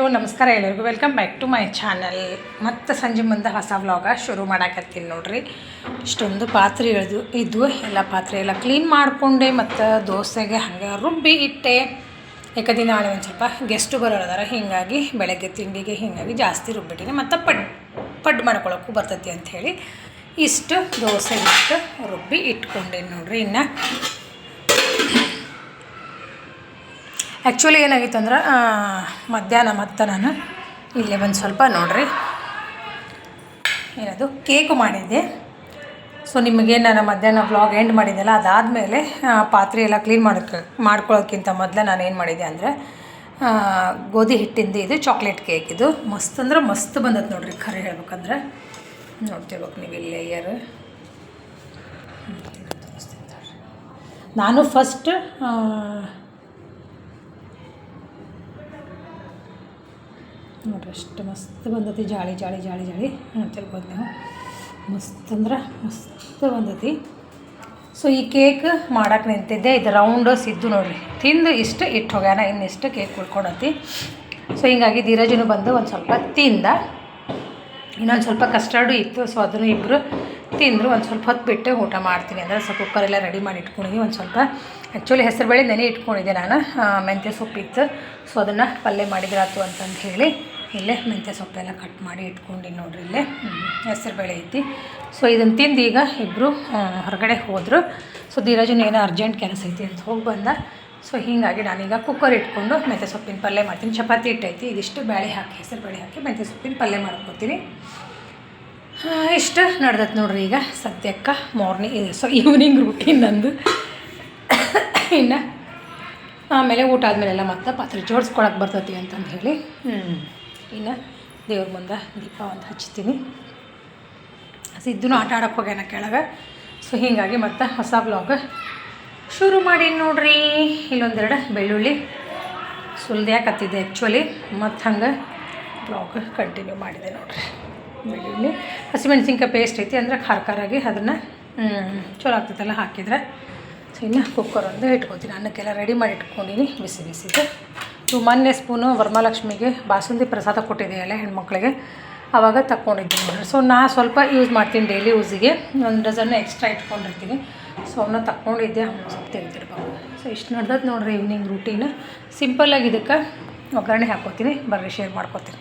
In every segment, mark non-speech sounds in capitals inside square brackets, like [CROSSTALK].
Hello, ನಮಸ್ಕಾರ ಎಲ್ಲರಿಗೂ. Welcome back to my channel ಮತ್ತು ಸಂಜೆ ಮುಂದೆ ಹೊಸ ವ್ಲಾಗ ಶುರು ಮಾಡಾಕತ್ತೀನಿ ನೋಡ್ರಿ. ಇಷ್ಟೊಂದು ಪಾತ್ರೆ ಇಳಿದು ಇದ್ದು ಎಲ್ಲ ಪಾತ್ರೆ ಎಲ್ಲ ಕ್ಲೀನ್ ಮಾಡಿಕೊಂಡೆ ಮತ್ತು ದೋಸೆಗೆ ಹಂಗೆ ರುಬ್ಬಿ ಇಟ್ಟೆ. ಯಾಕಂದ್ರೆ ನಾಳೆ ಒಂದು ಸ್ವಲ್ಪ ಗೆಸ್ಟು ಬರೋದಾರ, ಹೀಗಾಗಿ ಬೆಳಗ್ಗೆ ತಿಂಡಿಗೆ ಹೀಗಾಗಿ ಜಾಸ್ತಿ ರುಬ್ಬಿಟ್ಟಿನಿ. ಮತ್ತು ಪಡ್ ಪಡ್ ಮಾಡ್ಕೊಳಕ್ಕೂ ಬರ್ತೈತಿ ಅಂಥೇಳಿ ಇಷ್ಟು ದೋಸೆ ಇಟ್ಟು ರುಬ್ಬಿ ಇಟ್ಕೊಂಡೆ ನೋಡ್ರಿ ಇನ್ನು. ಆ್ಯಕ್ಚುಲಿ ಏನಾಗಿತ್ತು ಅಂದ್ರೆ ಮಧ್ಯಾಹ್ನ ಮತ್ತೆ ನಾನು ಇಲ್ಲೇ ಒಂದು ಸ್ವಲ್ಪ ನೋಡಿರಿ. ಏನದು? ಕೇಕು ಮಾಡಿದ್ದೆ. ಸೊ ನಿಮಗೆ ನಾನು ಮಧ್ಯಾಹ್ನ ಬ್ಲಾಗ್ ಎಂಡ್ ಮಾಡಿದ್ದೆಲ್ಲ ಅದಾದಮೇಲೆ ಪಾತ್ರೆ ಎಲ್ಲ ಕ್ಲೀನ್ ಮಾಡೋಕ್ಕೆ ಮಾಡ್ಕೊಳ್ಳೋಕ್ಕಿಂತ ಮೊದಲು ನಾನು ಏನು ಮಾಡಿದ್ದೆ ಅಂದರೆ ಗೋಧಿ ಹಿಟ್ಟಿಂದ ಇದು ಚಾಕ್ಲೇಟ್ ಕೇಕ್ ಇದು. ಮಸ್ತ್ ಅಂದ್ರೆ ಮಸ್ತ್ ಬಂದದ್ದು ನೋಡ್ರಿ ಖರೆ ಹೇಳ್ಬೇಕಂದ್ರೆ. ನೋಡ್ತಿರ್ಬೇಕು ನೀವು ಇಲ್ಲಿ ಲೇಯರ್ ನಾನು ಫಸ್ಟ್ ನೋಡ್ರಿ, ಅಷ್ಟು ಮಸ್ತ್ ಬಂದತಿ ಜಾಳಿ ಜಾಳಿ ಜಾಳಿ ಜಾಳಿ. ನೋಡ್ತಿರ್ಬೋದು ನೀವು. ಮಸ್ತ್ ಅಂದ್ರೆ ಮಸ್ತ್ ಬಂದತಿ. ಸೊ ಈ ಕೇಕ್ ಮಾಡಕ್ಕೆ ನಿಂತಿದ್ದೆ. ಇದು ರೌಂಡ್ ಸಿದ್ದು ನೋಡ್ರಿ. ತಿಂದು ಇಷ್ಟು ಇಟ್ಟು ಹೋಗ್ಯಾನ ಇನ್ನಿಷ್ಟು ಕೇಕ್ ಉಳ್ಕೊಂಡತಿ. ಸೊ ಹಿಂಗಾಗಿ ಧೀರಜನು ಬಂದು ಒಂದು ಸ್ವಲ್ಪ ತಿಂದ. ಇನ್ನೊಂದು ಸ್ವಲ್ಪ ಕಸ್ಟರ್ಡು ಇತ್ತು. ಸೊ ಅದನ್ನು ಇಬ್ಬರು ತಿಂದರು. ಒಂದು ಸ್ವಲ್ಪ ಹೊತ್ತು ಬಿಟ್ಟು ಊಟ ಮಾಡ್ತೀನಿ ಅಂದರೆ ಸೊ ಕುಕ್ಕರೆಲ್ಲ ರೆಡಿ ಮಾಡಿ ಇಟ್ಕೊಂಡಿದ್ದೀನಿ ಒಂದು ಸ್ವಲ್ಪ ಆ್ಯಕ್ಚುಲಿ ಹೆಸರುಬೇಳೆ ನೆನೆ ಇಟ್ಕೊಂಡಿದ್ದೆ ನಾನು. ಮೆಂತ್ಯ ಸೊಪ್ಪಿತ್ತು. ಸೊ ಅದನ್ನು ಪಲ್ಯ ಮಾಡಿದ್ರಾತು ಅಂತಂದು ಹೇಳಿ. ಇಲ್ಲೇ ಮೆಂತ್ಯ ಸೊಪ್ಪೆಲ್ಲ ಕಟ್ ಮಾಡಿ ಇಟ್ಕೊಂಡಿನಿ ನೋಡ್ರಿ ಇಲ್ಲೇ. ಹೆಸರುಬೇಳೆ ಐತಿ. ಸೊ ಇದನ್ನು ತಿಂದು ಈಗ ಇಬ್ಬರು ಹೊರಗಡೆ ಹೋದರು. ಸೊ ಧೀರಜನ ಏನೋ ಅರ್ಜೆಂಟ್ ಕೆಲಸ ಐತಿ ಅಂತ ಹೋಗಿ ಬಂದ. ಸೊ ಹೀಗಾಗಿ ನಾನೀಗ ಕುಕ್ಕರ್ ಇಟ್ಕೊಂಡು ಮೆಂತ್ಯ ಸೊಪ್ಪಿನ ಪಲ್ಯ ಮಾಡ್ತೀನಿ. ಚಪಾತಿ ಹಿಟ್ಟೈತಿ. ಇದಿಷ್ಟು ಬೇಳೆ ಹಾಕಿ, ಹೆಸರು ಬೇಳೆ ಹಾಕಿ ಮೆಂತ್ಯ ಸೊಪ್ಪಿನ ಪಲ್ಯ ಮಾಡ್ಕೊತೀನಿ. ಇಷ್ಟು ನಡ್ದತ್ ನೋಡ್ರಿ ಈಗ ಸದ್ಯಕ್ಕೆ ಮಾರ್ನಿಂಗ್ ಸೊ ಈವ್ನಿಂಗ್ ರೂಟೀನ್ ನಂದು. ಇನ್ನು ಆಮೇಲೆ ಊಟ ಆದಮೇಲೆಲ್ಲ ಮತ್ತೆ ಪಾತ್ರೆ ಜೋಡಿಸ್ಕೊಳಕ್ಕೆ ಬರ್ತೈತಿ ಅಂತಂದು ಹೇಳಿ. ಇನ್ನು ದೇವ್ರ ಮುಂದೆ ದೀಪ ಒಂದು ಹಚ್ತೀನಿ ಸಿದ್ದೂ ಆಟ ಆಡಕ್ಕೆ ಹೋಗ್ಯಾನ ಕೆಳಗೆ. ಸೊ ಹೀಗಾಗಿ ಮತ್ತೆ ಹೊಸ ಬ್ಲಾಗ್ ಶುರು ಮಾಡಿ ನೋಡ್ರಿ. ಇಲ್ಲೊಂದೆರಡು ಬೆಳ್ಳುಳ್ಳಿ ಸುಲ್ದ್ಯಾಕತ್ತಿದ್ದೆ ಆ್ಯಕ್ಚುಲಿ ಮತ್ತು ಹಂಗೆ ಬ್ಲಾಗ್ ಕಂಟಿನ್ಯೂ ಮಾಡಿದೆ ನೋಡ್ರಿ. ಬೆಳ್ಳುಳ್ಳಿ, ಹಸಿಮೆಣ್ಸಿನ್ಕಾಯಿ ಪೇಸ್ಟ್ ಐತಿ, ಅಂದರೆ ಖಾರ ಖಾರಾಗಿ ಅದನ್ನು ಚಲೋ ಆಗ್ತೈತಲ್ಲ ಹಾಕಿದ್ರೆ. ಸೊ ಇನ್ನು ಕುಕ್ಕರ್ ಒಂದು ಇಟ್ಕೊತೀನಿ. ಅನ್ನಕ್ಕೆಲ್ಲ ರೆಡಿ ಮಾಡಿ ಇಟ್ಕೊಂಡಿನಿ. ಬಿಸಿ ಬಿಸಿದು. ಮೊನ್ನೆ ಸ್ಪೂನು ವರಮಹಾಲಕ್ಷ್ಮಿಗೆ ಬಾಸುಂದಿ ಪ್ರಸಾದ ಕೊಟ್ಟಿದೆಯಲ್ಲ ಹೆಣ್ಮಕ್ಳಿಗೆ. ಆವಾಗ ತಗೊಂಡಿದ್ದೀನಿ ನೋಡ್ರಿ. ಸೊ ನಾ ಸ್ವಲ್ಪ ಯೂಸ್ ಮಾಡ್ತೀನಿ ಡೈಲಿ ಯೂಸಿಗೆ ಒಂದು ಡಜನ್ ಎಕ್ಸ್ಟ್ರಾ ಇಟ್ಕೊಂಡಿರ್ತೀನಿ. ಸೊ ಅವನ್ನ ತಗೊಂಡಿದ್ದೆ ಅವನ್ನ ಸ್ವಲ್ಪ ತೆಗೆದಿರ್ಬೋದು ಸೊ ಇಷ್ಟು ನಡೆದದ್ದು ನೋಡ್ರಿ ಈವ್ನಿಂಗ್ ರೂಟೀನ್ ಸಿಂಪಲ್ಲಾಗಿ ಇದಕ್ಕೆ ಒಗ್ಗರಣೆ ಹಾಕೋತೀನಿ ಬರ್ರಿ ಶೇರ್ ಮಾಡ್ಕೋತೀನಿ.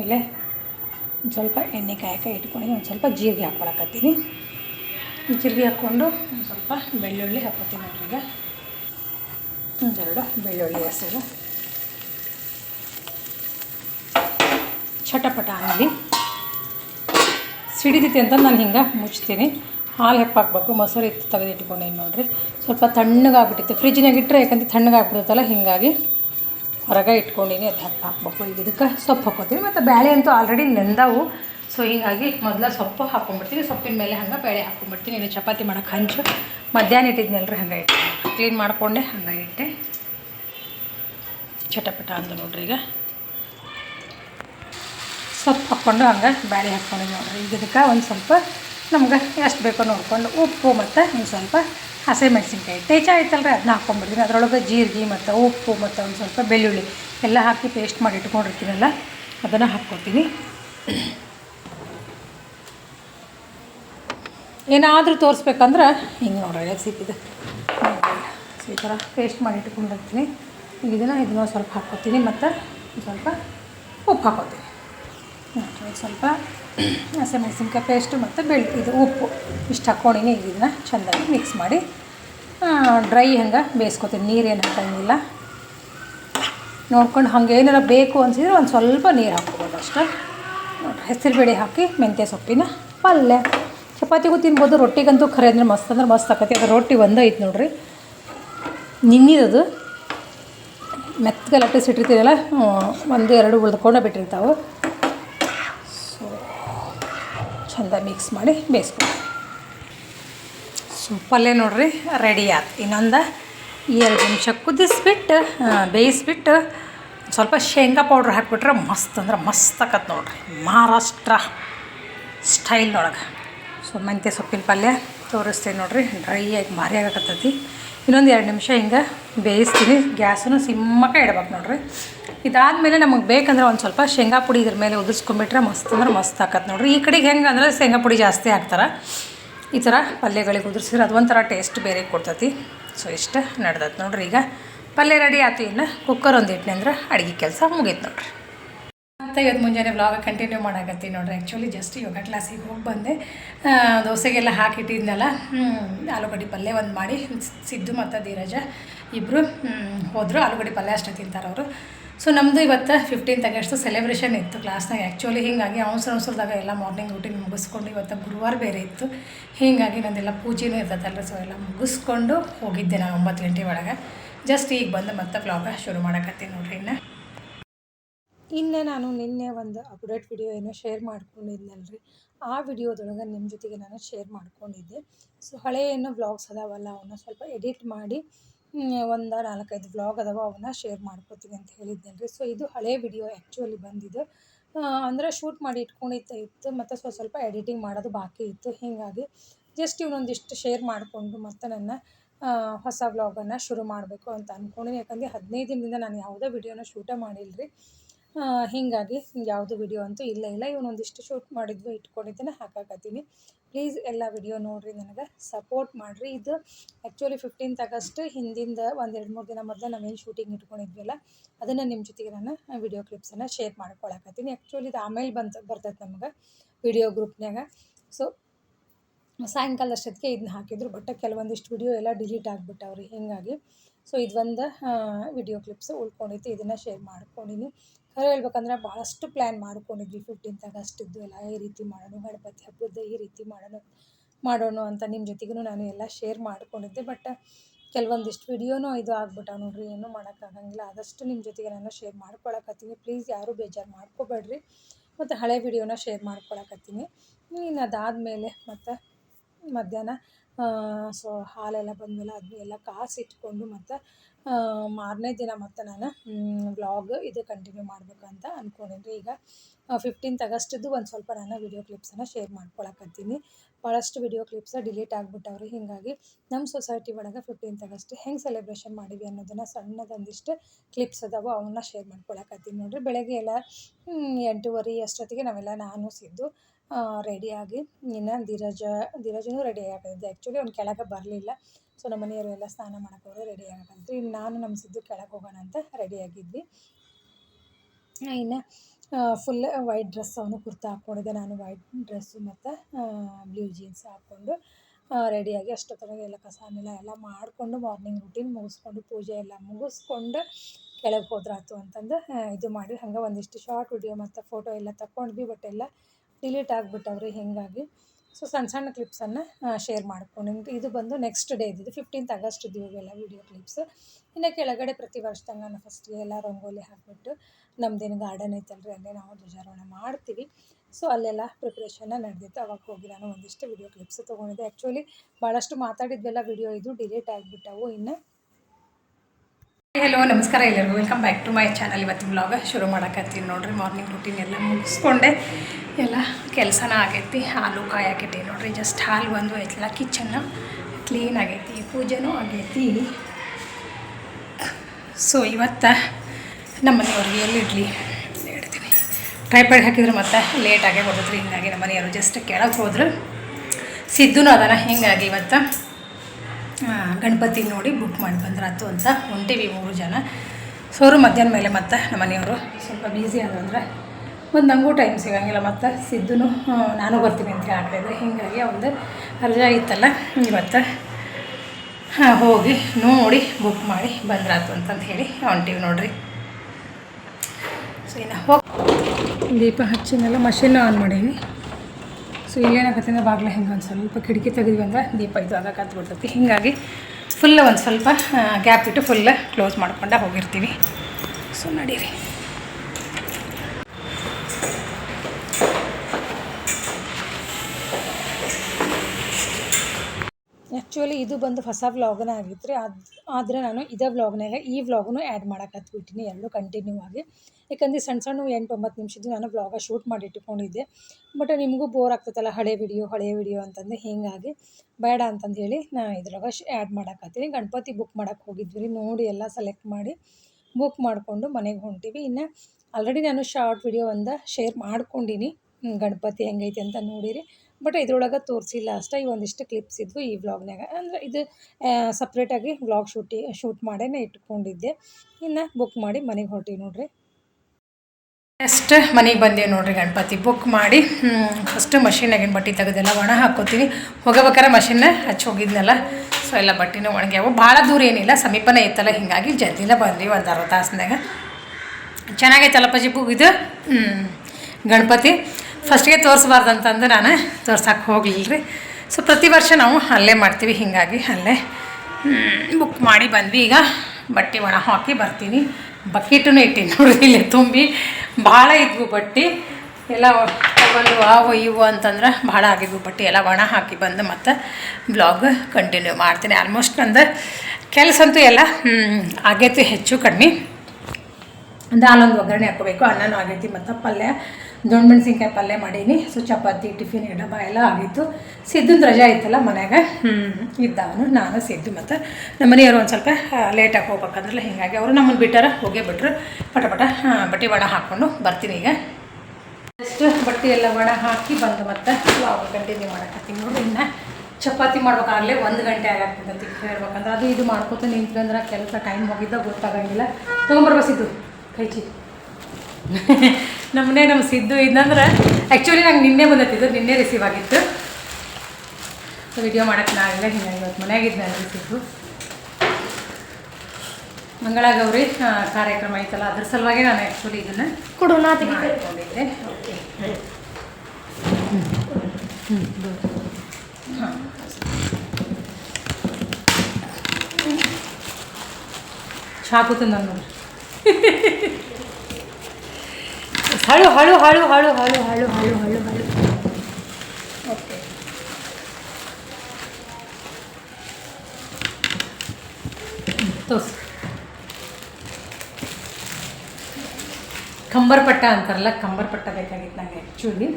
ಇಲ್ಲೇ ಒಂದು ಸ್ವಲ್ಪ ಎಣ್ಣೆ ಕಾಯಕ ಇಟ್ಕೊಂಡು ಒಂದು ಸ್ವಲ್ಪ ಜೀರಿಗೆ ಹಾಕ್ಕೊಳಕತ್ತೀನಿ ಜೀರಿಗೆ ಹಾಕ್ಕೊಂಡು ಒಂದು ಸ್ವಲ್ಪ ಬೆಳ್ಳುಳ್ಳಿ ಹಾಕೋತೀನಿ ನೋಡ್ರಿ ಈಗ. ಒಂದೆರಡು ಬೆಳ್ಳುಳ್ಳಿ ಹೆಸರು. ಚಟಪಟ ಅನ್ನಲಿ ಸಿಡಿದೈತಿ ಅಂತ ನಾನು ಹಿಂಗೆ ಮುಚ್ತೀನಿ. ಹಾಲು ಹೆಪ್ಪಾಕ್ಬೇಕು, ಮೊಸರು ಇತ್ತು ತೆಗೆದಿಟ್ಕೊಂಡು ನೋಡಿರಿ. ಸ್ವಲ್ಪ ತಣ್ಣಗಾಗ್ಬಿಟ್ಟಿತ್ತು. ಫ್ರಿಜ್ನಾಗ ಇಟ್ಟರೆ ಯಾಕಂದ್ರೆ ತಣ್ಣಗಾಗ್ಬಿಡುತ್ತಲ್ಲ, ಹೀಗಾಗಿ ಹೊರಗೆ ಇಟ್ಕೊಂಡಿನಿ, ಅದು ಹೆಪ್ಪ ಹಾಕ್ಬೇಕು. ಈಗ ಇದಕ್ಕೆ ಸೊಪ್ಪು ಹಾಕ್ಕೊತೀನಿ ಮತ್ತು ಬೇಳೆ ಅಂತೂ ಆಲ್ರೆಡಿ ನೆಂದವು. ಸೊ ಹೀಗಾಗಿ ಮೊದಲ ಸೊಪ್ಪು ಹಾಕ್ಕೊಂಡ್ಬಿಡ್ತೀನಿ ಸೊಪ್ಪಿನ ಮೇಲೆ ಹಂಗೆ ಬೇಳೆ ಹಾಕ್ಕೊಂಡ್ಬಿಡ್ತೀನಿ. ಇದು ಚಪಾತಿ ಮಾಡೋಕ್ಕೆ ಹಂಚು. ಮಧ್ಯಾಹ್ನ ಇಟ್ಟಿದ್ನಲ್ರಿ, ಹಂಗೆ ಇಟ್ಟೆ. ಕ್ಲೀನ್ ಮಾಡಿಕೊಂಡೆ, ಹಂಗೆ ಇಟ್ಟೆ. ಚಟಪಟ ಅಂತ ನೋಡ್ರಿ ಈಗ. ಸೊಪ್ಪು ಹಾಕ್ಕೊಂಡು ಹಂಗೆ ಬ್ಯಾಳೆ ಹಾಕ್ಕೊಂಡು ನೋಡ್ರಿ. ಈಗ ಇದಕ್ಕೆ ಒಂದು ಸ್ವಲ್ಪ ನಮ್ಗೆ ಎಷ್ಟು ಬೇಕೋ ನೋಡ್ಕೊಂಡು ಉಪ್ಪು ಮತ್ತು ಒಂದು ಸ್ವಲ್ಪ ಹಸಿ ಮೆಣಸಿನ್ಕಾಯಿ. ಟೇಚ ಆಯ್ತಲ್ರಿ ಅದನ್ನ ಹಾಕ್ಕೊಂಡ್ಬಿಡ್ತೀನಿ ಅದರೊಳಗೆ ಜೀರಿಗೆ ಮತ್ತು ಉಪ್ಪು ಮತ್ತು ಒಂದು ಸ್ವಲ್ಪ ಬೆಳ್ಳುಳ್ಳಿ ಎಲ್ಲ ಹಾಕಿ ಪೇಸ್ಟ್ ಮಾಡಿ ಇಟ್ಕೊಂಡಿರ್ತೀನಲ್ಲ, ಅದನ್ನು ಹಾಕ್ಕೊತೀನಿ ಏನಾದರೂ ತೋರಿಸ್ಬೇಕಂದ್ರೆ ಹಿಂಗೆ ನೋಡ್ರಿ ಸಿಕ್ಕಿದೆ ಸೊ ಈ ಥರ ಪೇಸ್ಟ್ ಮಾಡಿ ಇಟ್ಕೊಂಡಿರ್ತೀನಿ. ಈಗ ಇದನ್ನು ಇದನ್ನು ಸ್ವಲ್ಪ ಹಾಕ್ಕೊತೀನಿ ಮತ್ತು ಸ್ವಲ್ಪ ಉಪ್ಪು ಹಾಕೋತೀನಿ ನೋಡ್ರಿ ಸ್ವಲ್ಪ ಹಸಿಮೆಣಸಿನ್ಕಾಯಿ ಪೇಸ್ಟು ಮತ್ತು ಬೆಳ್ ಇದು ಉಪ್ಪು. ಇಷ್ಟು ಹಾಕ್ಕೊಂಡಿನಿ ಈಗ ಇದನ್ನ ಚೆಂದಾಗಿ ಮಿಕ್ಸ್ ಮಾಡಿ ಡ್ರೈ ಹಂಗೆ ಬೇಯಿಸ್ಕೊತೀನಿ. ನೀರೇನು ಹಾಕಂಗಿಲ್ಲ. ನೋಡ್ಕೊಂಡು ಹಂಗೆ ಏನಾರ ಬೇಕು ಅನ್ಸಿದ್ರೆ ಒಂದು ಸ್ವಲ್ಪ ನೀರು ಹಾಕ್ಕೋಬೋದು ಅಷ್ಟೇ. ನೋಡ್ರಿ ಹೆಸರು ಬೇಳೆ ಹಾಕಿ ಮೆಂತ್ಯ ಸೊಪ್ಪಿನ ಪಲ್ಯ. ಚಪಾತಿಗೂ ತಿನ್ಬೋದು, ರೊಟ್ಟಿಗಂತೂ ಖರೆ ಅಂದರೆ ಮಸ್ತ್ ಅಂದ್ರೆ ಮಸ್ತ್ ಆಕತಿ. ಅದು ರೊಟ್ಟಿ ಒಂದೈತೆ ನೋಡ್ರಿ. ನಿನ್ನಿದದು ಮೆತ್ತಗೆ ಲಟ್ಟಿಸಿಟ್ಟಿರ್ತೀರಲ್ಲ ಒಂದು ಎರಡು ಉಳ್ದುಕೊಂಡೇ ಬಿಟ್ಟಿರ್ತಾವೆ. ಸೊ ಚಂದ ಮಿಕ್ಸ್ ಮಾಡಿ ಬೇಯಿಸ್ಕೊ. ಸೊ ಪಲ್ಯ ನೋಡ್ರಿ ರೆಡಿ ಆಯ್ತು ಇನ್ನೊಂದು ಎರಡು ನಿಮಿಷ ಕುದಿಸ್ಬಿಟ್ಟು ಬೇಯಿಸ್ಬಿಟ್ಟು, ಸ್ವಲ್ಪ ಶೇಂಗಾ ಪೌಡ್ರ್ ಹಾಕಿಬಿಟ್ರೆ ಮಸ್ತ್ ಅಂದ್ರೆ ಮಸ್ತ್ ಆಕತ್ ನೋಡ್ರಿ. ಮಹಾರಾಷ್ಟ್ರ ಸ್ಟೈಲ್ನೊಳಗೆ ಸೊ ಮೆಂತ್ಯ ಸೊಪ್ಪಿನ ಪಲ್ಯ ತೋರಿಸ್ತೀನಿ ನೋಡಿರಿ ಡ್ರೈ ಆಗಿ ಮಾರಿ ಆಗಕತ್ತೈತಿ. ಇನ್ನೊಂದು ಎರಡು ನಿಮಿಷ ಹಿಂಗೆ ಬೇಯಿಸ್ತೀನಿ. ಗ್ಯಾಸನ್ನು ಸಿಮ್ಮಕ್ಕೆ ಇಡ್ಬೇಕು ಇದಾದ ಇದಾದಮೇಲೆ ನಮಗೆ ಬೇಕಂದ್ರೆ ಒಂದು ಸ್ವಲ್ಪ ಶೇಂಗಾ ಪುಡಿ ಇದ್ರ ಮೇಲೆ ಉದಿಸ್ಕೊಂಬಿಟ್ರೆ ಮಸ್ತ್ ಅಂದ್ರೆ ಮಸ್ತ್ ಆಕತ್ತೆ ನೋಡ್ರಿ. ಈ ಕಡೆಗೆ ಹೆಂಗೆ ಅಂದ್ರೆ ಶೇಂಗಾ ಪುಡಿ ಜಾಸ್ತಿ ಹಾಕ್ತಾರೆ ಈ ಥರ ಪಲ್ಯಗಳಿಗೆ ಉದುರ್ಸಿದ್ರೆ ಅದೊಂಥರ ಟೇಸ್ಟ್ ಬೇರೆ ಕೊಡ್ತೈತಿ. ಸೊ ಇಷ್ಟ ನಡ್ದೈತೆ ನೋಡಿರಿ ಈಗ. ಪಲ್ಯ ರೆಡಿ ಆಯ್ತು ಇನ್ನು ಕುಕ್ಕರ್ ಒಂದು ಇಟ್ನೆ ಅಂದ್ರೆ ಅಡುಗೆ ಕೆಲಸ ಮುಗೀತು ನೋಡ್ರಿ. ಮತ್ತು ಇವತ್ತು ಮುಂಜಾನೆ ಬ್ಲಾಗ್ ಕಂಟಿನ್ಯೂ ಮಾಡಾಕತ್ತೀನಿ ನೋಡ್ರಿ. ಆ್ಯಕ್ಚುಲಿ ಜಸ್ಟ್ ಯೋಗ ಕ್ಲಾಸಿಗೆ ಹೋಗಿ ಬಂದೆ. ದೋಸೆಗೆಲ್ಲ ಹಾಕಿಟ್ಟಿದ್ನಲ್ಲ ಆಲೂಗಡ್ಡೆ ಪಲ್ಯ ಒಂದು ಮಾಡಿ, ಸಿದ್ದು ಮತ್ತು ಧೀರಜ ಇಬ್ಬರು ಹೋದರು, ಆಲೂಗಡ್ಡೆ ಪಲ್ಯ ಅಷ್ಟೇ ತಿಂತಾರೆ ಅವರು. ಸೊ ನಮ್ಮದು ಇವತ್ತು ಫಿಫ್ಟೀನ್ತ್ ಆಗಸ್ಟ್ ಸೆಲೆಬ್ರೇಷನ್ ಇತ್ತು ಕ್ಲಾಸ್ನಾಗ ಆ್ಯಕ್ಚುಲಿ ಹೀಗಾಗಿ ಅವಸರ ಅವಸರದಾಗ ಎಲ್ಲ ಮಾರ್ನಿಂಗ್ ರೂಟೀನ್ ಮುಗಿಸ್ಕೊಂಡು ಇವತ್ತು ಗುರುವಾರ ಬೇರೆ ಇತ್ತು. ಹೀಗಾಗಿ ನಂದೆಲ್ಲ ಪೂಜೆನೂ ಇರ್ತದಲ್ಲ ಸೊ ಎಲ್ಲ ಮುಗಿಸ್ಕೊಂಡು ಹೋಗಿದ್ದೆ ನಾನು ಒಂಬತ್ತು ಗಂಟೆ ಒಳಗೆ. ಜಸ್ಟ್ ಈಗ ಬಂದು ಮತ್ತೆ ವ್ಲಾಗ ಶುರು ಮಾಡಕತ್ತೀನಿ ನೋಡ್ರಿ ಇನ್ನು. ಇನ್ನು ನಾನು ನಿನ್ನೆ ಒಂದು ಅಪ್ಡೇಟ್ ವಿಡಿಯೋ ಏನೋ ಶೇರ್ ಮಾಡ್ಕೊಂಡಿದ್ನಲ್ರಿ. ಆ ವಿಡಿಯೋದೊಳಗೆ ನಿಮ್ಮ ಜೊತೆಗೆ ನಾನು ಶೇರ್ ಮಾಡ್ಕೊಂಡಿದ್ದೆ. ಸೊ ಹಳೆ ಏನು ವ್ಲಾಗ್ಸ್ ಅದಾವಲ್ಲ ಅವನ್ನ ಸ್ವಲ್ಪ ಎಡಿಟ್ ಮಾಡಿ ಒಂದು ನಾಲ್ಕೈದು ವ್ಲಾಗ್ ಅದಾವ ಅವನ್ನ ಶೇರ್ ಮಾಡ್ಕೋತೀವಿ ಅಂತ ಹೇಳಿದ್ನಲ್ರಿ. ಸೊ ಇದು ಹಳೆ ವಿಡಿಯೋ ಆ್ಯಕ್ಚುಲಿ ಬಂದಿದ್ದು. ಅಂದರೆ ಶೂಟ್ ಮಾಡಿ ಇಟ್ಕೊಂಡಿತ್ತು ಇತ್ತು, ಮತ್ತು ಸ್ವಲ್ಪ ಸ್ವಲ್ಪ ಎಡಿಟಿಂಗ್ ಮಾಡೋದು ಬಾಕಿ ಇತ್ತು. ಹೀಗಾಗಿ ಜಸ್ಟ್ ಇವನೊಂದಿಷ್ಟು ಶೇರ್ ಮಾಡಿಕೊಂಡು ಮತ್ತು ನನ್ನ ಹೊಸ ವ್ಲಾಗನ್ನು ಶುರು ಮಾಡಬೇಕು ಅಂತ ಅಂದ್ಕೊಂಡಿನಿ ಯಾಕಂದರೆ ಹದಿನೈದು ದಿನದಿಂದ ನಾನು ಯಾವುದೇ ವಿಡಿಯೋನ ಶೂಟೇ ಮಾಡಿಲ್ಲರಿ ಹೀಗಾಗಿ ಯಾವುದು ವಿಡಿಯೋ ಅಂತೂ ಇಲ್ಲ ಇಲ್ಲ. ಇವನೊಂದಿಷ್ಟು ಶೂಟ್ ಮಾಡಿದ್ವಿ ಇಟ್ಕೊಂಡಿದ್ದನ್ನು ಹಾಕಾಕತ್ತೀನಿ. ಪ್ಲೀಸ್ ಎಲ್ಲ ವಿಡಿಯೋ ನೋಡಿರಿ, ನನಗೆ ಸಪೋರ್ಟ್ ಮಾಡಿರಿ. ಇದು ಆ್ಯಕ್ಚುಲಿ ಫಿಫ್ಟೀನ್ತ್ ಆಗಸ್ಟ್, ಹಿಂದಿಂದ ಒಂದು ಎರಡು ಮೂರು ದಿನ ಮೊದಲು ನಾವೇನು ಶೂಟಿಂಗ್ ಇಟ್ಕೊಂಡಿದ್ವಲ್ಲ, ಅದನ್ನು ನಿಮ್ಮ ಜೊತೆಗೆ ನಾನು ವಿಡಿಯೋ ಕ್ಲಿಪ್ಸನ್ನು ಶೇರ್ ಮಾಡ್ಕೊಳಕತ್ತೀನಿ. ಆ್ಯಕ್ಚುಲಿ ಇದು ಆಮೇಲೆ ಬಂತ, ಬರ್ತೈತೆ ನಮಗೆ ವಿಡಿಯೋ ಗ್ರೂಪ್ನಾಗ ಸೊ ಸಾಯಂಕಾಲ ಅಷ್ಟೊತ್ತಿಗೆ ಇದನ್ನ ಹಾಕಿದ್ರು ಬಟ್ ಕೆಲವೊಂದಿಷ್ಟು ವಿಡಿಯೋ ಎಲ್ಲ ಡಿಲೀಟ್ ಆಗಿಬಿಟ್ಟವ್ರಿ. ಹೀಗಾಗಿ ಸೊ ಇದೊಂದು ವಿಡಿಯೋ ಕ್ಲಿಪ್ಸ್ ಉಳ್ಕೊಂಡಿತ್ತು, ಇದನ್ನು ಶೇರ್ ಮಾಡ್ಕೊಂಡಿನಿ. ಖರೆ ಹೇಳ್ಬೇಕಂದ್ರೆ ಭಾಳಷ್ಟು ಪ್ಲ್ಯಾನ್ ಮಾಡ್ಕೊಂಡಿದ್ವಿ. ಫಿಫ್ಟೀನ್ತ್ ಆಗಸ್ಟಿದ್ದು ಎಲ್ಲ ಈ ರೀತಿ ಮಾಡೋಣ ಗಣಪತಿ ಹಬ್ಬದ ಈ ರೀತಿ ಮಾಡೋಣ ಮಾಡೋಣ ಅಂತ ನಿಮ್ಮ ಜೊತೆಗೂ ನಾನು ಎಲ್ಲ ಶೇರ್ ಮಾಡ್ಕೊಂಡಿದ್ದೆ. ಬಟ್ ಕೆಲವೊಂದಿಷ್ಟು ವಿಡಿಯೋನೂ ಇದು ಆಗ್ಬಿಟ್ಟಾವ ನೋಡ್ರಿ, ಏನೂ ಮಾಡೋಕ್ಕಾಗಂಗಿಲ್ಲ ಆದಷ್ಟು ನಿಮ್ಮ ಜೊತೆಗೆ ನಾನು ಶೇರ್ ಮಾಡ್ಕೊಳಕತ್ತೀನಿ. ಪ್ಲೀಸ್ ಯಾರೂ ಬೇಜಾರು ಮಾಡ್ಕೋಬೇಡ್ರಿ. ಮತ್ತು ಹಳೆ ವಿಡಿಯೋನ ಶೇರ್ ಮಾಡ್ಕೊಳಕತ್ತೀನಿ. ಇನ್ನು ಅದಾದಮೇಲೆ ಮತ್ತು ಮಧ್ಯಾಹ್ನ ಸೊ ಹಾಲೆಲ್ಲ ಬಂದಮೇಲೆ ಅದನ್ನ ಎಲ್ಲ ಕಾಸಿಟ್ಕೊಂಡು ಮತ್ತು ಮಾರನೇ ದಿನ ಮತ್ತು ನಾನು ವ್ಲಾಗ್ ಇದು ಕಂಟಿನ್ಯೂ ಮಾಡಬೇಕಂತ ಅಂದ್ಕೊಂಡಿನಿ ಈಗ ಫಿಫ್ಟೀನ್ತ್ ಆಗಸ್ಟ್ದು ಒಂದು ಸ್ವಲ್ಪ ನಾನು ವಿಡಿಯೋ ಕ್ಲಿಪ್ಸನ್ನು ಶೇರ್ ಮಾಡ್ಕೊಳಕತ್ತೀನಿ. ಭಾಳಷ್ಟು ವಿಡಿಯೋ ಕ್ಲಿಪ್ಸ ಡಿಲೀಟ್ ಆಗಿಬಿಟ್ಟವ್ರಿ. ಹೀಗಾಗಿ ನಮ್ಮ ಸೊಸೈಟಿ ಒಳಗೆ ಫಿಫ್ಟೀನ್ತ್ ಆಗಸ್ಟ್ ಹೆಂಗೆ ಸೆಲೆಬ್ರೇಷನ್ ಮಾಡೀವಿ ಅನ್ನೋದನ್ನು ಸಣ್ಣದೊಂದಿಷ್ಟು ಕ್ಲಿಪ್ಸ್ ಅದಾವೆ ಅವನ್ನ ಶೇರ್ ಮಾಡ್ಕೊಳಕತ್ತೀನಿ ನೋಡಿರಿ. ಬೆಳಗ್ಗೆ ಎಲ್ಲ ಎಂಟೂವರೆ ಅಷ್ಟೊತ್ತಿಗೆ ನಾವೆಲ್ಲ ನಾನು, ಸಿದ್ದು ರೆಡಿಯಾಗಿ ಇನ್ನು ಧೀರಜ, ಧೀರಜನೂ ರೆಡಿ ಆಗಿದ್ದೆ ಆ್ಯಕ್ಚುಲಿ ಅವ್ನು ಕೆಳಗೆ ಬರಲಿಲ್ಲ. ಸೊ ನಮ್ಮ ಮನೆಯವರು ಎಲ್ಲ ಸ್ನಾನ ಮಾಡಕ್ಕೆ ಹೋದ್ರೆ ರೆಡಿ ಆಗಕಂತ್ರು ಇನ್ನು ನಾನು ನಮ್ಮ ಸಿದ್ದು ಕೆಳಗೆ ಹೋಗೋಣ ಅಂತ ರೆಡಿಯಾಗಿದ್ವಿ ಇನ್ನು ಫುಲ್ ವೈಟ್ ಡ್ರೆಸ್ ಅವನು ಕುರ್ತಾ ಹಾಕ್ಕೊಂಡಿದ್ದೆ ನಾನು ವೈಟ್ ಡ್ರೆಸ್ಸು ಮತ್ತು ಬ್ಲೂ ಜೀನ್ಸ್ ಹಾಕ್ಕೊಂಡು ರೆಡಿಯಾಗಿ ಅಷ್ಟೊತ್ತೊಳಗೆ ಎಲ್ಲ ಕಸನೆಲ್ಲ ಎಲ್ಲ ಮಾಡಿಕೊಂಡು ಮಾರ್ನಿಂಗ್ ರೂಟೀನ್ ಮುಗಿಸ್ಕೊಂಡು ಪೂಜೆ ಎಲ್ಲ ಮುಗಿಸ್ಕೊಂಡು ಕೆಳಗೆ ಹೋದ್ರಾಯ್ತು ಅಂತಂದು ಇದು ಮಾಡಿ. ಹಂಗೆ ಒಂದಿಷ್ಟು ಶಾರ್ಟ್ ವಿಡಿಯೋ ಮತ್ತು ಫೋಟೋ ಎಲ್ಲ ತಗೊಂಡ್ವಿ ಬಟ್ ಎಲ್ಲ ಡಿಲೀಟ್ ಆಗಿಬಿಟ್ಟವ್ರಿ ಹೀಗಾಗಿ. ಸೊ ಸಣ್ಣ ಸಣ್ಣ ಕ್ಲಿಪ್ಸನ್ನು ಶೇರ್ ಮಾಡ್ಕೊಂಡಿನಿ ಇದು ಬಂದು ನೆಕ್ಸ್ಟ್ ಡೇ ಇದ್ದಿದ್ದು ಫಿಫ್ಟೀನ್ತ್ ಆಗಸ್ಟ್ ಇದ್ದು ಇವೆಲ್ಲ ವೀಡಿಯೋ ಕ್ಲಿಪ್ಸ್ ಇನ್ನು ಕೆಳಗಡೆ ಪ್ರತಿ ವರ್ಷದಂಗೆ ನಾನು ಫಸ್ಟ್ಗೆ ಎಲ್ಲ ರಂಗೋಲಿ ಹಾಕಿಬಿಟ್ಟು ನಮ್ಮದೇನು ಗಾರ್ಡನ್ ಐತಲ್ರಿ, ಅಲ್ಲೇ ನಾವು ಧ್ವಜಾರೋಹಣ ಮಾಡ್ತೀವಿ. ಸೊ ಅಲ್ಲೆಲ್ಲ ಪ್ರಿಪ್ರೇಷನ್ನ ನಡೆದಿತ್ತು. ಅವಾಗ ಹೋಗಿ ನಾನು ಒಂದಿಷ್ಟು ವಿಡಿಯೋ ಕ್ಲಿಪ್ಸ್ ತೊಗೊಂಡಿದ್ದೆ. ಆ್ಯಕ್ಚುಲಿ ಭಾಳಷ್ಟು ಮಾತಾಡಿದ್ವೆಲ್ಲ ವಿಡಿಯೋ ಇದು ಡಿಲೀಟ್ ಆಗಿಬಿಟ್ಟವು. ಇನ್ನು ಹಲೋ ನಮಸ್ಕಾರ ಎಲ್ಲರಿಗೂ. Welcome back to my channel ಇವತ್ತಿನ ಬ್ಲಾಗ್ ಶುರು ಮಾಡಕತ್ತೀನಿ ನೋಡಿರಿ. ಮಾರ್ನಿಂಗ್ ರೂಟೀನ್ ಎಲ್ಲ ಮುಗಿಸ್ಕೊಂಡೆ. ಎಲ್ಲ ಕೆಲಸನ ಆಗೈತಿ, ಹಾಲು ಕಾಯಾಕೈತಿ ನೋಡಿರಿ. ಜಸ್ಟ್ ಹಾಲು ಬಂದು ಐತಲ್ಲ ಕಿಚನ್ನ ಕ್ಲೀನ್ ಆಗೈತಿ, ಪೂಜೆನೂ ಆಗೈತಿ. ಸೊ ಇವತ್ತು ನಮ್ಮ ಮನೆಯವ್ರಿಗೆ ಎಲ್ಲಿ ಇಡ್ಲಿ? ಹೇಳ್ತೀನಿ. ಟ್ರೈಪಾಡ್ ಹಾಕಿದ್ರೆ ಮತ್ತೆ ಲೇಟಾಗೇ ಬರ್ತೈತ್ರಿ. ಹಿಂಗಾಗಿ ನಮ್ಮ ಮನೆಯವರು ಜಸ್ಟ್ ಕೆಳಗೆ ಹೋದ್ರು. ಸಿದ್ದುನು ಅದಾನ. ಹಿಂಗಾಗಿ ಇವತ್ತು ಗಣಪತಿ ನೋಡಿ ಬುಕ್ ಮಾಡಿ ಬಂದ್ರಾತು ಅಂತ ಹೊಂಟೀವಿ ಮೂರು ಜನ. ಸೊ ಅವರು ಮಧ್ಯಾಹ್ನ ಮೇಲೆ ಮತ್ತೆ ನಮ್ಮ ಮನೆಯವರು ಸ್ವಲ್ಪ ಬ್ಯುಸಿ ಆದಂದ್ರೆ ಮತ್ತು ನನಗೂ ಟೈಮ್ ಸಿಗೋಂಗಿಲ್ಲ ಮತ್ತು ಸಿದ್ದುನು ಆ, ನಾನು ಬರ್ತೀನಿ ಅಂತ ಹೇಳಿದ್ರೆ ಹೀಗಾಗಿ ಒಂದು ರಜಾ ಇತ್ತಲ್ಲ ಇವತ್ತು ಹಾಂ ಹೋಗಿ ನೋಡಿ ಬುಕ್ ಮಾಡಿ ಬಂದ್ರಾತು ಅಂತಂದು ಹೇಳಿ ಹೊಂಟೀವಿ ನೋಡಿರಿ. ಸೊ ಇನ್ನು ಹೋಗಿ ದೀಪ ಹಚ್ಚಿನೆಲ್ಲ ಮಷಿನ್ ಆನ್ ಮಾಡೀನಿ. ಸೊ ಇಲ್ಲೇನಾಗತ್ತೆ ಬಾಗಿಲ ಹಿಂಗೆ ಒಂದು ಸ್ವಲ್ಪ ಕಿಟಕಿ ತೆಗೆದ್ವಿ ಅಂದ್ರೆ ದೀಪ ಇದು ಆಗಕ್ಕೆ ಬಿಡ್ತೈತಿ. ಹೀಗಾಗಿ ಫುಲ್ ಒಂದು ಸ್ವಲ್ಪ ಗ್ಯಾಪ್ ಇಟ್ಟು ಫುಲ್ ಕ್ಲೋಸ್ ಮಾಡ್ಕೊಂಡು ಹೋಗಿರ್ತೀವಿ. ಸೊ ನಡೀರಿ. ಆ್ಯಕ್ಚುಲಿ ಇದು ಬಂದು ಹೊಸ ವ್ಲಾಗ್ನ ಆಗಿತ್ತು ರೀ. ಅದು, ಆದರೆ ನಾನು ಇದೇ ವ್ಲಾಗ್ನಾಗ ಈ ವ್ಲಾಗ್ನು ಆ್ಯಡ್ ಮಾಡಕ್ಕೆ ಎರಡು ಕಂಟಿನ್ಯೂ ಆಗಿ. ಯಾಕಂದ್ರೆ ಸಣ್ಣ ಸಣ್ಣ ಎಂಟು ಒಂಬತ್ತು ನಿಮಿಷದ್ದು ನಾನು ವ್ಲಾಗ ಶೂಟ್ ಮಾಡಿ ಇಟ್ಕೊಂಡಿದ್ದೆ ಬಟ್ ನಿಮಗೂ ಬೋರ್ ಆಗ್ತೈತಲ್ಲ, ಹಳೆ ವಿಡಿಯೋ ಹಳೆ ವಿಡಿಯೋ ಅಂತಂದು ಹೀಗಾಗಿ ಬೇಡ ಅಂತಂದು ಹೇಳಿ ನಾನು ಇದ್ರಾಗ ಆ್ಯಡ್ ಮಾಡಕತ್ತೀನಿ ಗಣಪತಿ ಬುಕ್ ಮಾಡೋಕ್ಕೆ ಹೋಗಿದ್ವಿ ರೀ. ನೋಡಿ ಎಲ್ಲ ಸೆಲೆಕ್ಟ್ ಮಾಡಿ ಬುಕ್ ಮಾಡಿಕೊಂಡು ಮನೆಗೆ ಹೊಂಟೀವಿ. ಇನ್ನು ಆಲ್ರೆಡಿ ನಾನು ಶಾರ್ಟ್ ವಿಡಿಯೋ ಒಂದು ಶೇರ್ ಮಾಡ್ಕೊಂಡಿನಿ. ಗಣಪತಿ ಹೆಂಗೈತೆ ಅಂತ ನೋಡಿರಿ. ಬಟ್ ಇದ್ರೊಳಗೆ ತೋರಿಸಿಲ್ಲ ಅಷ್ಟೇ, ಈ ಒಂದಿಷ್ಟು ಕ್ಲಿಪ್ಸ್ ಇದ್ವು ಈ ವ್ಲಾಗ್ನಾಗ ಅಂದರೆ ಇದು ಸಪ್ರೇಟಾಗಿ ವ್ಲಾಗ್ ಶೂಟಿ ಶೂಟ್ ಮಾಡೇ ಇಟ್ಕೊಂಡಿದ್ದೆ. ಇನ್ನು ಬುಕ್ ಮಾಡಿ ಮನೆಗೆ ಹೊರಟಿ ನೋಡ್ರಿ. ಜಸ್ಟ್ ಮನೆಗೆ ಬಂದೇವೆ ನೋಡ್ರಿ ಗಣಪತಿ. ಬುಕ್ ಮಾಡಿ ಫಸ್ಟ್ ಮಷಿನಾಗಿನ ಬಟ್ಟೆ ತೆಗೆದೆಲ್ಲ ಒಣ ಹಾಕೋತೀವಿ ಹೋಗಬೇಕಾರೆ ಮಷಿನ್ನ ಹಚ್ಚಿ ಹೋಗಿದ್ನಲ್ಲ. ಸೊ ಎಲ್ಲ ಬಟ್ಟೆನೂ ಒಣಗ್ಯಾವು. ಭಾಳ ದೂರ ಏನಿಲ್ಲ, ಸಮೀಪನೇ ಇತ್ತಲ್ಲ, ಹೀಗಾಗಿ ಜಲ್ದಿಲ್ಲ ಬಂದ್ವಿ ಒಂದು ಅರ್ಧ ತಾಸ್ನಾಗ ಚೆನ್ನಾಗೈತಲ್ಲಪ್ಪ ಜಿಪ್ಪು ಇದು? ಗಣಪತಿ. ಫಸ್ಟಿಗೆ ತೋರಿಸ್ಬಾರ್ದು ಅಂತಂದು ನಾನು ತೋರ್ಸಕ್ಕೆ ಹೋಗಲಿಲ್ಲ ರೀ ಸೊ ಪ್ರತಿ ವರ್ಷ ನಾವು ಅಲ್ಲೇ ಮಾಡ್ತೀವಿ, ಹೀಗಾಗಿ ಅಲ್ಲೇ ಬುಕ್ ಮಾಡಿ ಬಂದ್ವಿ. ಈಗ ಬಟ್ಟೆ ಒಣ ಹಾಕಿ ಬರ್ತೀನಿ. ಬಕೆಟೂ ಇಟ್ಟಿನಿ ನೋಡಿ ಇಲ್ಲಿ ತುಂಬಿ. ಭಾಳ ಇದ್ವು ಬಟ್ಟೆ. ಎಲ್ಲ ತಗೊಂಡು ಅವು ಇವು ಅಂತಂದ್ರೆ ಭಾಳ ಆಗಿದ್ವು ಬಟ್ಟೆ. ಎಲ್ಲ ಒಣ ಹಾಕಿ ಬಂದು ಮತ್ತು ಬ್ಲಾಗ್ ಕಂಟಿನ್ಯೂ ಮಾಡ್ತೀನಿ. ಆಲ್ಮೋಸ್ಟ್ ನಂದು ಕೆಲಸ ಅಂತೂ ಎಲ್ಲ ಆಗೈತಿ ಹೆಚ್ಚು ಕಡಿಮೆ. ದಾಲೊಂದು ಒಗ್ಗರಣೆ ಹಾಕೋಬೇಕು. ಅನ್ನನೂ ಆಗೈತಿ, ಮತ್ತು ಪಲ್ಯ. ದೊಣ್ಣೆ ಮೆಣಸಿನ್ಕಾಯಿ ಪಲ್ಯ ಮಾಡೀನಿ. ಸೊ ಚಪಾತಿ, ಟಿಫಿನ್ ಡಬ್ಬ ಎಲ್ಲ ಆಗಿತ್ತು. ಸಿದ್ದನ ರಜೆ ಇತ್ತಲ್ಲ ಮನ್ಯಾಗ? ಇದ್ದವನು, ನಾನು, ಸಿದ್ದು ಮತ್ತು ನಮ್ಮ ಮನೆಯವರು ಒಂದು ಸ್ವಲ್ಪ ಲೇಟಾಗಿ ಹೋಗ್ಬೇಕಂದ್ರಲ್ಲ, ಹಿಂಗಾಗಿ ಅವರು ನಮ್ಮನ್ನು ಬಿಟ್ಟಾರ, ಹೋಗೇ ಬಿಟ್ರು. ಪಟ ಪಟ ಬಟ್ಟೆ ಒಣ ಹಾಕ್ಕೊಂಡು ಬರ್ತೀನಿ ಈಗ. ಜಸ್ಟ್ ಬಟ್ಟೆ ಎಲ್ಲ ಒಣ ಹಾಕಿ ಬಂದು ಮತ್ತೆ ವ್ಲಾಗ್ ಕಂಟಿನ್ಯೂ ಮಾಡಕತ್ತೀನಿ ನೋಡಿ, ಇನ್ನು ಚಪಾತಿ ಮಾಡ್ಬೇಕಾಗಲೇ ಒಂದು ಗಂಟೆ ಆಗತ್ತೈತಿ ಹೇಳ್ಬೇಕಂದ್ರೆ, ಅದು ಇದು ಮಾಡ್ಕೊತ ನಿಂತು ಅಂದ್ರೆ ಕೆಲಸ ಟೈಮ್ ಹೋಗಿದ್ದ ಗೊತ್ತಾಗಂಗಿಲ್ಲ. ತೊಗೊಂಬರ್ಬಸಿದ್ದು ಕೈಚಿ ನಮ್ಮನೆ ನಮ್ಮ ಸಿದ್ದು ಇದಂದ್ರೆ ಆ್ಯಕ್ಚುಲಿ ನಂಗೆ ನಿನ್ನೆ ಬಂದತ್ತಿದ್ದು ನಿನ್ನೆ ರಿಸೀವ್ ಆಗಿತ್ತು ವಿಡಿಯೋ ಮಾಡೋಕ್ಕೆ ನಾಳೆ ಹಿಂಗೆ ಇವತ್ತು ಮನೆಯಾಗಿದ್ದು ಸಿದ್ದು ಮಂಗಳ ಗೌರಿ ಕಾರ್ಯಕ್ರಮ ಐತಲ್ಲ ಅದ್ರ ಸಲುವಾಗಿ ನಾನು ಆ್ಯಕ್ಚುಲಿ ಇದನ್ನು ಕೊಡು ಮಾಡ್ಕೊಂಡಿದ್ದೆ ಓಕೆ ಹಾಂ ನಾನು ನೋಡಿ ಹಳು ಹಳು ಹಳು ಹಳು ಹಳು ಹಳು ಹಳು ಹಳು ಹಳು ಕಂಬರ್ಪಟ್ಟ ಅಂತಾರಲ್ಲ ಕಂಬರ್ಪಟ್ಟ ಬೇಕಾಗಿತ್ತು ನನಗೆ ಆ್ಯಕ್ಚುಲಿ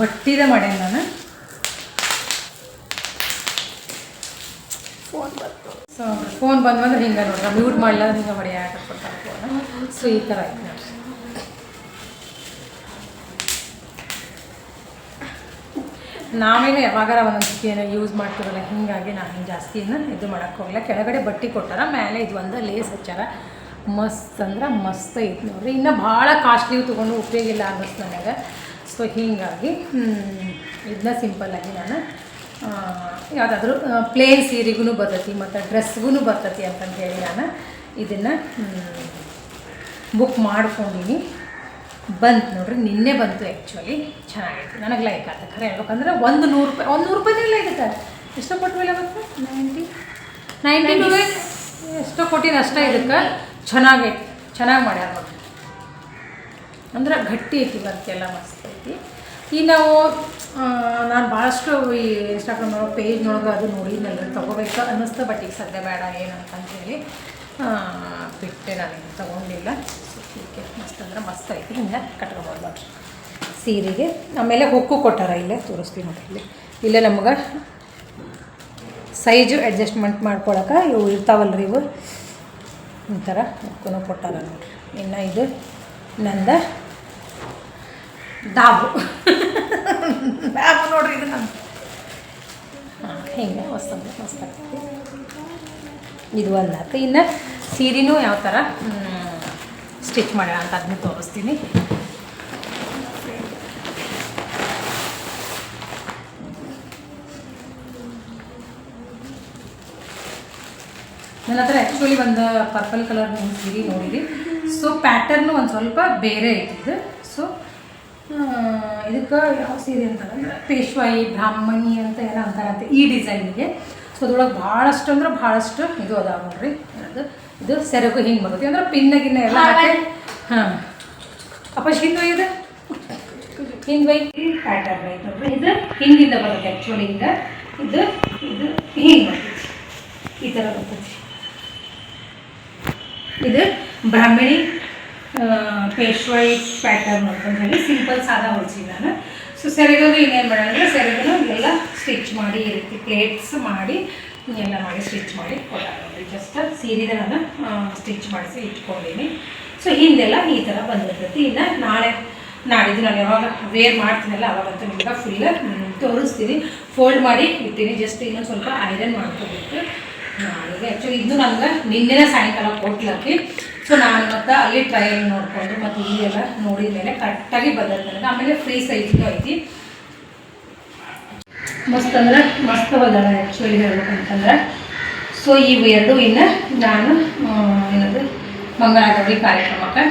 ಬಟ್ಟಿದೆ ಮಾಡೆ ನಾನು. ಫೋನ್ ಬಂತು ಸೊ ಫೋನ್ ಬಂದು ಹಿಂಗೆ ನೋಡ್ರಿ ಮ್ಯೂಟ್ ಮಾಡಲ್ಲ ಹಿಂಗೆ ಹೊಡೆಯ ಕೊಡ್ತಾರೆ. ಫೋನ್ ಸೊ ಈ ಥರ ನೋಡ್ರಿ ನಾವೇನು ಯಾವಾಗಾರ ಒಂದೊಂದು ಚಿಕ್ಕಿಯನ್ನು ಯೂಸ್ ಮಾಡ್ತೀವಲ್ಲ ಹೀಗಾಗಿ ನಾನು ಜಾಸ್ತಿ ಏನು ಇದು ಮಾಡೋಕ್ಕೆ ಹೋಗಲ್ಲ ಕೆಳಗಡೆ ಬಟ್ಟೆ ಕೊಟ್ಟಾರ, ಮೇಲೆ ಇದು ಒಂದು ಲೇಸ್ ಹಚ್ಚಾರ. ಮಸ್ತ್ ಅಂದ್ರೆ ಮಸ್ತ್ ಐತೆ ನೋಡ್ರಿ. ಇನ್ನೂ ಭಾಳ ಕಾಸ್ಟ್ಲಿ ತೊಗೊಂಡು ಉಪಯೋಗ ಇಲ್ಲ ಅನ್ನಿಸ್ತು ನನಗೆ. ಸೊ ಹೀಗಾಗಿ ಇದನ್ನ ಸಿಂಪಲ್ಲಾಗಿ ನಾನು ಯಾವುದಾದ್ರೂ ಪ್ಲೇನ್ ಸೀರೆಗೂ ಬರ್ತೈತಿ, ಮತ್ತು ಡ್ರೆಸ್ಗೂ ಬರ್ತೈತಿ ಅಂತಂದೇಳಿ ನಾನು ಇದನ್ನು ಬುಕ್ ಮಾಡ್ಕೊಂಡಿನಿ. ಬಂತು ನೋಡ್ರಿ ನಿನ್ನೆ ಬಂತು ಆ್ಯಕ್ಚುಲಿ ಚೆನ್ನಾಗಿತ್ತು ನನಗೆ ಲೈಕ್ ಆಯ್ತು ಖರೆ ಹೇಳ್ಬೇಕಂದ್ರೆ ಒಂದು ನೂರು ರೂಪಾಯಿ ಒಂದು ನೂರು ರೂಪಾಯಿ ಇಲ್ಲ ಸರ್. ಎಷ್ಟೋ ಕೊಟ್ಟಿಲ್ಲ ಮತ್ತು? ನೈಂಟಿ. ನೈಂಟಿ ಎಷ್ಟೋ ಕೊಟ್ಟಿನ ಅಷ್ಟೇ ಇದಕ್ಕೆ. ಚೆನ್ನಾಗೈತಿ. ಚೆನ್ನಾಗಿ ಮಾಡ್ಯಾರ ನೋಡ್ರಿ ಅಂದ್ರೆ ಗಟ್ಟಿ ಐತಿ ಬಂತೆಲ್ಲ ಮಸ್ತ್ ಐತಿ. ಈಗ ನಾವು ನಾನು ಭಾಳಷ್ಟು ಈ ಇನ್ಸ್ಟಾಗ್ರಾಮ್ ಪೇಜ್ನೊಳಗೆ ಅದು ನೋಡಿದ್ನಲ್ಲ ತೊಗೋಬೇಕು ಅನ್ನಿಸ್ತು ಬಟ್ ಈಗ ಸದ್ಯ ಬೇಡ ಏನಂತ ಹೇಳಿ ಬಿಟ್ಟೆ ನಾನು ತೊಗೊಂಡಿಲ್ಲ. ಸೊ ಹೀಗೆ ಮಸ್ತ್ ಅಂದ್ರೆ ಮಸ್ತ್ ಐತಿ. ಹಿಂಗೆ ಕಟ್ಕೊಬೋದು ನೋಡ್ರಿ ಸೀರೆಗೆ ಆಮೇಲೆ ಹುಕ್ಕು ಕೊಟ್ಟಾರ ಇಲ್ಲೇ ತೋರಿಸ್ತೀವಿ ನೋಡಿ ಇಲ್ಲಿ. ಇಲ್ಲೇ ನಮ್ಗೆ ಸೈಜು ಅಡ್ಜಸ್ಟ್ಮೆಂಟ್ ಮಾಡ್ಕೊಳಕ್ಕೆ ಇವು ಇರ್ತಾವಲ್ರಿ ಇವು. ಒಂಥರ ಥರ ಹೊಕ್ಕೂ ಕೊಟ್ಟಾರ ನೋಡ್ರಿ. ಇನ್ನು ಇದು ನಂದ ದಾಬು. ದಾಬು ನೋಡ್ರಿ ಇದು ನಂದು. ಹಾಂ, ಹಿಂಗೆ ಮಸ್ತ್ ಮಸ್ತ್ ಆಗ್ತೈತಿ. ಇದು ಒಂದು ಆಯ್ತು ಇನ್ನು ಸೀರೆನೂ ಯಾವ ಥರ ಸ್ಟಿಚ್ ಮಾಡೋಣ ಅಂತ ಅದನ್ನು ತೋರಿಸ್ತೀನಿ. ನನ್ನ ಹತ್ರ ಆ್ಯಕ್ಚುಲಿ ಒಂದು ಪರ್ಪಲ್ ಕಲರ್ ಸೀರೆ ನೋಡಿರಿ. ಸೊ ಪ್ಯಾಟರ್ನು ಒಂದು ಸ್ವಲ್ಪ ಬೇರೆ ಇತ್ತು. ಸೊ ಇದಕ್ಕೆ ಯಾವ ಸೀರೆ ಅಂತಾರೆ ಪೇಶ್ವಾಯಿ ಬ್ರಾಹ್ಮಣಿ ಅಂತ ಏನೋ ಅಂತಾರಂತೆ ಈ ಡಿಸೈನಿಗೆ ಸೊ ಅದ್ರೊಳಗೆ ಭಾಳಷ್ಟು ಅಂದ್ರೆ ಭಾಳಷ್ಟು ಇದು ಅದಾವ ನೋಡ್ರಿ. ಅದು ಇದು ಸೆರಗು ಹಿಂಗೆ ಬರುತ್ತೆ ಅಂದ್ರೆ ಪಿನ್ನ ಗಿನ್ನ ಎಲ್ಲ ಹಾಕಿ ಹಾಂ. ಅಪ್ಪ ಹಿಂದೆ ಇದು. ಹಿಂದೆ ಪ್ಯಾಟರ್ನ್ ಐತೆ ನೋಡ್ರಿ. ಇದು ಹಿಂದಿಂದ ಬರುತ್ತೆ ಆ್ಯಕ್ಚುಲಿ ಹಿಂಗೆ ಇದು ಇದು ಹಿಂಗೆ ಬರ್ತೈತಿ. ಈ ಥರ ಬರ್ತೈತಿ. ಇದು ಬ್ರಾಹ್ಮಣಿ ಪೇಶ್ವೈ ಪ್ಯಾಟರ್ನ್ ಅಂತ ಹೇಳಿ ಸಿಂಪಲ್ ಸಾದಾ ಹೊಲ್ಸಿ ನಾನು. ಸೊ ಸೆರೆಗೋದು ಇನ್ನೇನು ಮಾಡೋಣ ಅಂದರೆ ಸೆರೆಗೂ ಎಲ್ಲ ಸ್ಟಿಚ್ ಮಾಡಿ ಈ ರೀತಿ ಪ್ಲೇಟ್ಸ್ ಮಾಡಿ, ಎಲ್ಲ ಮಾಡಿ ಸ್ಟಿಚ್ ಮಾಡಿ ಕೊಟ್ಟಾಗ ಜಸ್ಟ್ ಸೀರೆಗಳನ್ನು ನಾನು ಸ್ಟಿಚ್ ಮಾಡಿಸಿ ಇಟ್ಕೊಂಡಿನಿ. ಸೊ ಹಿಂದೆಲ್ಲ ಈ ಥರ ಬಂದಿರ್ತೈತಿ ಇನ್ನು ನಾಳೆ, ನಾಡಿದ್ದು ನಾನು ಯಾವಾಗ ವೇರ್ ಮಾಡ್ತೀನಲ್ಲ, ಅವಾಗಂತೂ ನಿಮ್ಗೆ ಫುಲ್ಲ ತೋರಿಸ್ತೀನಿ. ಫೋಲ್ಡ್ ಮಾಡಿ ಇಡ್ತೀನಿ ಜಸ್ಟ್ ಇನ್ನೊಂದು ಸ್ವಲ್ಪ ಐರನ್ ಮಾಡ್ಕೋಬೇಕು. ನಾಳೆಗೆ ಆ್ಯಕ್ಚುಲಿ ಇದು ನನಗೆ ನಿನ್ನೆ ಸಾಯಂಕಾಲ ಕೊಟ್ಲಕ್ಕೆ ಸೊ ನಾನು ಮತ್ತೆ ಅಲ್ಲಿ ಟ್ರಯಲ್ ನೋಡಿಕೊಂಡು ಮತ್ತು ಎಲ್ಲ ನೋಡಿದ ಮೇಲೆ ಕರೆಕ್ಟಾಗಿ ನನಗೆ. ಆಮೇಲೆ ಫ್ರೀ ಸೈಜ್ಗೂ ಐತಿ. ಮಸ್ತ್ ಅಂದ್ರೆ ಮಸ್ತ್ ಬದಲ ಆ್ಯಕ್ಚುಲಿ ಹೇಳ್ಬೇಕಂತಂದ್ರೆ. ಸೊ ಇವು ಎರಡು ಇನ್ನು ನಾನು ಏನದು, ಮಂಗಳಾಗೌರಿ ಕಾರ್ಯಕ್ರಮಕ್ಕೆ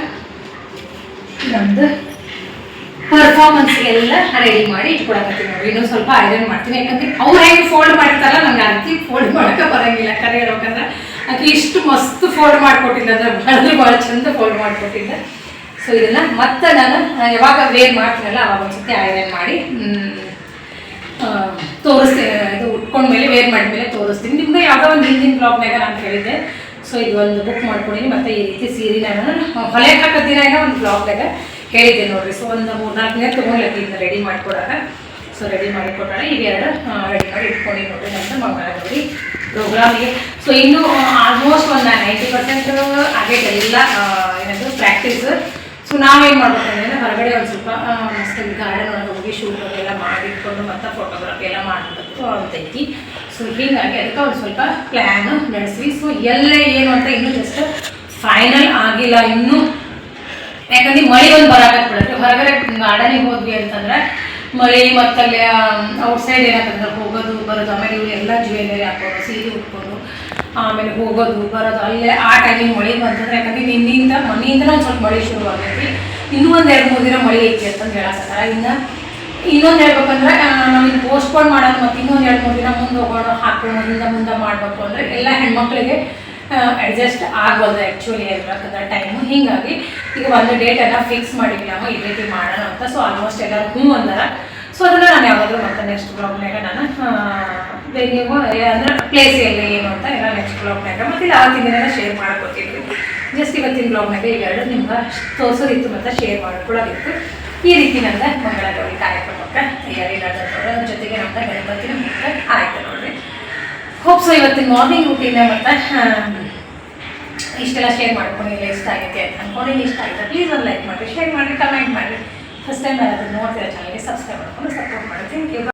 ನಮ್ಮದು ಪರ್ಫಾರ್ಮೆನ್ಸ್ಗೆಲ್ಲ ರೆಡಿ ಮಾಡಿ ಇಟ್ಕೊಳಕತ್ತೀನಿ ನೋಡಿ ಇನ್ನೊಂದು ಸ್ವಲ್ಪ ಐರನ್ ಮಾಡ್ತೀನಿ. ಯಾಕಂದ್ರೆ ಅವ್ರು ಹೆಂಗೆ ಫೋಲ್ಡ್ ಮಾಡ್ತಾರಲ್ಲ ನಂಗೆ ಅರ್ತಿ ಫೋಲ್ಡ್ ಮಾಡೋಕೆ ಬರಂಗಿಲ್ಲ. ಕರೆ ಹೇಳ್ಬೇಕಂದ್ರೆ. ಆಕೆ ಇಷ್ಟು ಮಸ್ತ್ ಫೋಲ್ಡ್ ಮಾಡಿಕೊಟ್ಟಿಲ್ಲ ಅಂದ್ರೆ ಭಾಳ ಭಾಳ ಚಂದ ಫೋಲ್ಡ್ ಮಾಡಿಕೊಟ್ಟಿದ್ದೆ. ಸೊ ಇದನ್ನ ಮತ್ತೆ ನಾನು ಯಾವಾಗ ವೇರ್ ಮಾಡ್ತೀನಲ್ಲ, ಅವಾಗ ಒಂದ್ಸತಿ ಐರನ್ ಮಾಡಿ ತೋರಿಸ್ತೀನಿ ಇದು ಉಟ್ಕೊಂಡ್ಮೇಲೆ ವೇರ್ ಮಾಡಿದ್ಮೇಲೆ ತೋರಿಸ್ತೀನಿ. ನಿಮ್ಗೆ ಯಾವುದೋ ಒಂದು ಹಿಂದಿನ ಬ್ಲಾಗ್ನಾಗ ನಾನು ಹೇಳಿದ್ದೆ. ಸೊ ಇದು ಒಂದು ಬುಕ್ ಮಾಡ್ಕೊಡಿ ಮತ್ತೆ ಈ ರೀತಿ ಸೀರೆನ ನಾನು ಹೊಲೆ ಹಾಕೋದಿನ ಏನೋ ಒಂದು ಬ್ಲಾಗ್ದಾಗ ಹೇಳಿದ್ದೆ ನೋಡ್ರಿ. ಸೊ ಒಂದು ಮೂರು ನಾಲ್ಕು ದಿನ ತೊಗೊಂಡ್ಲಕ್ಕೆ ಇದನ್ನ ರೆಡಿ ಮಾಡಿಕೊಡೋಣ ಸೊ ರೆಡಿ ಮಾಡಿ ಇವೆರಡು ರೆಡಿ ಮಾಡಿ ಇಟ್ಕೊಂಡು ನೋಡ್ರಿ. ನಂತರ ಮಂಗಳಗೌರಿ. ಪ್ರೋಗ್ರಾಮಿಗೆ. ಸೊ ಇನ್ನು ಆಲ್ಮೋಸ್ಟ್ ಒಂದು ನೈಂಟಿ ಪರ್ಸೆಂಟ್ ಆಗೈತೆ ಎಲ್ಲ ಏನದು ಪ್ರಾಕ್ಟೀಸ್ ಸೊ ನಾವೇನು ಮಾಡ್ಬೇಕಂದ್ರೆ ಹೊರಗಡೆ ಒಂದು ಸ್ವಲ್ಪ ಮಸ್ತ್ ಗಾರ್ಡನ್ ಒಳಗೆ ಹೋಗಿ ಶೂಟ್ ಎಲ್ಲ ಮಾಡಿಟ್ಕೊಂಡು ಮತ್ತೆ ಫೋಟೋಗ್ರಫಿ ಎಲ್ಲ ಮಾಡಬೇಕು ಅಂತೈತಿ. ಸೊ ಹೀಗಾಗಿ ಅದಕ್ಕೆ ಒಂದು ಸ್ವಲ್ಪ ಪ್ಲ್ಯಾನ್ ನಡೆಸಿ ಸೊ ಎಲ್ಲೇ ಏನು ಅಂತ ಇನ್ನೂ ಜಸ್ಟ್ ಫೈನಲ್ ಆಗಿಲ್ಲ ಇನ್ನೂ. ಯಾಕಂದ್ರೆ ಮಳೆ ಒಂದು ಬಿಡುತ್ತೆ ಹೊರಗಡೆ ಗಾರ್ಡನಿಗೆ ಹೋದ್ವಿ ಅಂತಂದ್ರೆ ಮಳೆ ಮತ್ತಲ್ಲಿ ಔಟ್ ಸೈಡ್ ಏನಾಗ್ತಂದ್ರೆ ಹೋಗೋದು, ಬರೋದು, ಆಮೇಲೆ ಇವ್ರು ಎಲ್ಲ ಜ್ಯುವೆಲ್ಲರಿ ಹಾಕೋದು, ಸೀರೆ ಉಟ್ಕೊಂಡು, ಆಮೇಲೆ ಹೋಗೋದು, ಬರೋದು, ಅಲ್ಲೇ ಆ ಟೈಮಿಗೆ ಮಳೆ ಬಂತಂದ್ರೆ ಯಾಕಂದ್ರೆ ನಿನ್ನಿಂದ ಮನೆಯಿಂದ ಒಂದು ಸ್ವಲ್ಪ ಮಳೆ ಶುರು ಆಗೈತಿ. ಇನ್ನೂ ಒಂದು ಎರಡು ಮೂರು ದಿನ ಮಳೆ ಐತಿ ಅಂತಂದು ಹೇಳಕತ್ತಾರ. ಇನ್ನು, ಇನ್ನೊಂದು ಹೇಳ್ಬೇಕಂದ್ರೆ ನಮಗೆ ಪೋಸ್ಟ್ಪೋನ್ ಮಾಡೋದು ಮತ್ತು ಇನ್ನೊಂದು ಎರಡು ಮೂರು ದಿನ ಮುಂದೆ ಹೋಗೋಣ ಮುಂದೆ ಮುಂದೆ ಮಾಡಬೇಕು ಅಂದರೆ ಎಲ್ಲ ಹೆಣ್ಮಕ್ಳಿಗೆ [LAUGHS] ಅಡ್ಜಸ್ಟ್ ಆಗೋದು ಆ್ಯಕ್ಚುಲಿ ಇರ್ಬೇಕಂದ್ರೆ ಟೈಮು ಹೀಗಾಗಿ ಈಗ ಒಂದು ಡೇಟನ್ನು ಫಿಕ್ಸ್ ಮಾಡಿದ್ವಿ ನಾವು, ಈ ರೀತಿ ಮಾಡೋಣ ಅಂತ. ಸೊ ಆಲ್ಮೋಸ್ಟ್ ಎಲ್ಲರೂ ಹ್ಞೂ ಅಂದಾರ. ಸೊ ಅದನ್ನು ನಾನು ಯಾವಾಗಲೂ ಮತ್ತೆ ನೆಕ್ಸ್ಟ್ ಬ್ಲಾಗ್ನಾಗ ನಾನು ನೀವು ಅಂದ್ರೆ ಪ್ಲೇಸ್ ಎಲ್ಲಿ, ಏನು ಅಂತ ಎಲ್ಲ ನೆಕ್ಸ್ಟ್ ಬ್ಲಾಗ್ನಾಗ ಮತ್ತು ಅವತ್ತಿನ ದಿನ ಶೇರ್ ಮಾಡ್ಕೊತೀವಿ ಜಸ್ಟ್ ಇವತ್ತಿನ ಬ್ಲಾಗ್ನಾಗ ಎರಡು ನಿಮ್ಗೆ ತೋರಿಸೋದಿತ್ತು ಮತ್ತು ಶೇರ್ ಮಾಡ್ಕೊಳ್ಳೋದಿತ್ತು ಈ ರೀತಿ ನಂದ ಮಂಗಳಗೌರಿ ಕಾರ್ಯಕ್ರಮಕ್ಕೆ ತಯಾರಿ ಜೊತೆಗೆ ನಮ್ಮ ಗಣಪತಿನ ಆಯ್ತು ಹೋಪ್ ಸೊ ಇವತ್ತಿನ ಮಾರ್ನಿಂಗ್ ರೂಟೀನ್ ಮತ್ತೆ ಇಷ್ಟೆಲ್ಲ ಶೇರ್ ಮಾಡ್ಕೊಂಡಿಲ್ಲ ಇಷ್ಟ ಆಗುತ್ತೆ ಅಂತ ಅನ್ಕೊಂಡಿನಿ ಇಷ್ಟ ಆಗಿದೆ ಪ್ಲೀಸ್ ಒಂದು ಲೈಕ್ ಮಾಡಿ ಶೇರ್ ಮಾಡಿ ಕಮೆಂಟ್ ಮಾಡಿ. ಫಸ್ಟ್ ಟೈಮ್ ಯಾರಾದರೂ ನೋಡ್ತೀರಾ ಚಾನಲ್ಗೆ ಸಬ್ಸ್ಕ್ರೈಬ್ ಮಾಡ್ಕೊಂಡು ಸಪೋರ್ಟ್ ಮಾಡಿ. Thank you